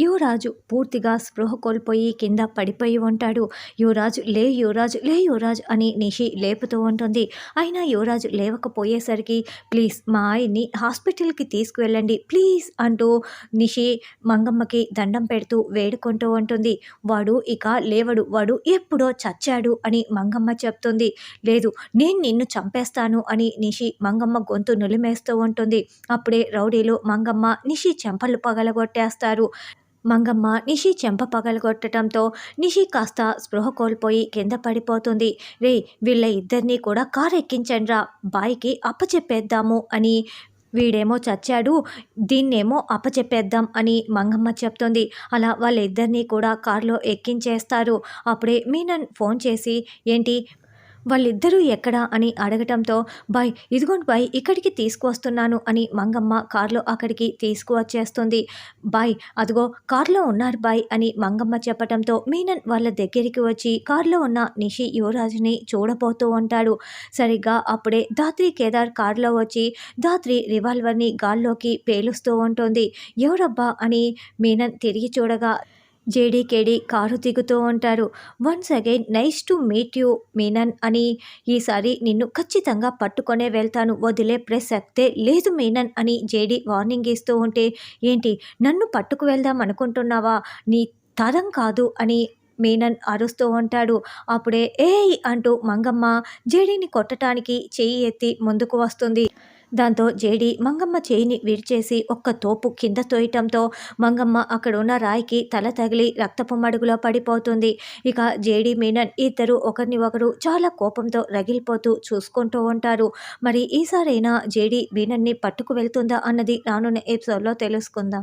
యువరాజు పూర్తిగా స్పృహ కోల్పోయి కింద పడిపోయి ఉంటాడు. యువరాజు లే యువరాజు లే యువరాజు అని నిషి లేపుతూ ఉంటుంది. అయినా యువరాజు లేవకపోయేసరికి ప్లీజ్ మా ఆయన్ని హాస్పిటల్కి తీసుకువెళ్ళండి ప్లీజ్ అంటూ నిషి మంగమ్మకి దండం పెడుతూ వేడుకుంటూ ఉంటుంది. వాడు ఇక లేవడు వాడు ఎప్పుడో చచ్చాడు అని మంగమ్మ చెప్తుంది. లేదు నేను నిన్ను చంపేస్తాను అని నిషి మంగమ్మ గొంతు నులిమేస్తూ ఉంటుంది. అప్పుడే రౌడీలు మంగమ్మ నిషి చెంపలు పగలగొట్టేస్తారు. మంగమ్మ నిషి చెంప పగలగొట్టడంతో నిషి కాస్త స్పృహ కోల్పోయి కింద పడిపోతుంది. రే వీళ్ళ ఇద్దరినీ కూడా కారు ఎక్కించండ్రా బాయికి అప్పచెప్పేద్దాము అని వీడేమో చచ్చాడు దీన్నేమో అప్పచెప్పేద్దాం అని మంగమ్మ చెప్తుంది. అలా వాళ్ళిద్దరినీ కూడా కారులో ఎక్కించేస్తారు. అప్పుడే మీనన్ ఫోన్ చేసి ఏంటి వాళ్ళిద్దరూ ఎక్కడా అని అడగటంతో బాయ్ ఇదిగోండి బాయ్ ఇక్కడికి తీసుకువస్తున్నాను అని మంగమ్మ కారులో అక్కడికి తీసుకువచ్చేస్తుంది. బాయ్ అదిగో కారులో ఉన్నారు బాయ్ అని మంగమ్మ చెప్పటంతో మీనన్ వాళ్ళ దగ్గరికి వచ్చి కారులో ఉన్న నిషి యువరాజుని చూడబోతూ ఉంటాడు. సరిగ్గా అప్పుడే దాత్రి కేదార్ కారులో వచ్చి దాత్రి రివాల్వర్ని గాల్లోకి పేలుస్తూ ఉంటుంది. ఎవరబ్బా అని మీనన్ తిరిగి చూడగా జేడీకేడి కారు దిగుతూ ఉంటారు. Once again nice to meet you Menon అని ఈసారి నిన్ను ఖచ్చితంగా పట్టుకొనే వెళ్తాను. వదిలే ప్రసక్తే లేదు మీనన్ అని జేడీ వార్నింగ్ ఇస్తూ ఉంటే ఏంటి నన్ను పట్టుకు వెళ్దాం అనుకుంటున్నావా? నీ తరం కాదు అని మీనన్ అరుస్తూ ఉంటాడు. అప్పుడే ఏయ్ అంటూ మంగమ్మ జేడీని కొట్టడానికి చేయి ఎత్తి ముందుకు వస్తుంది. దాంతో జేడి మంగమ్మ చేయిని విరిచేసి ఒక్క తోపు కింద తోయటంతో మంగమ్మ అక్కడున్న రాయికి తల తగిలి రక్తపు మడుగులో పడిపోతుంది. ఇక జేడి మీనన్ ఇద్దరు ఒకరిని ఒకరు చాలా కోపంతో రగిలిపోతూ చూసుకుంటూ ఉంటారు. మరి ఈసారైనా జేడి మీనన్ని పట్టుకు వెళ్తుందా అన్నది రానున్న ఎపిసోడ్లో తెలుసుకుందాం.